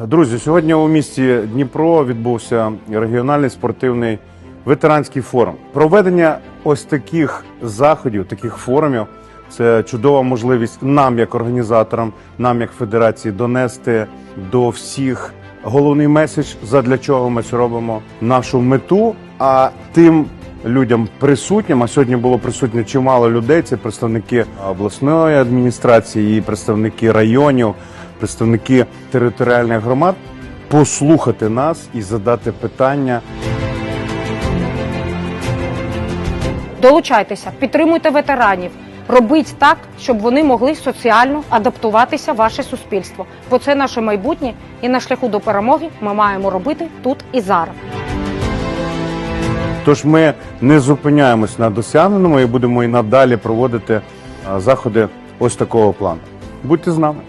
Друзі, сьогодні у місті Дніпро відбувся регіональний спортивний ветеранський форум. Проведення ось таких заходів, таких форумів це чудова можливість нам, як організаторам, нам, як федерації, донести до всіх головний меседж, задля чого ми це робимо, нашу мету. А тим людям присутнім, а сьогодні було присутньо чимало людей. Це представники обласної адміністрації, і представники районів, представники територіальних громад. Послухати нас і задати питання. Долучайтеся, підтримуйте ветеранів. Робіть так, щоб вони могли соціально адаптуватися в ваше суспільство. Бо це наше майбутнє, і на шляху до перемоги ми маємо робити тут і зараз. Тож ми не зупиняємось на досягненому і будемо і надалі проводити заходи ось такого плану. Будьте з нами.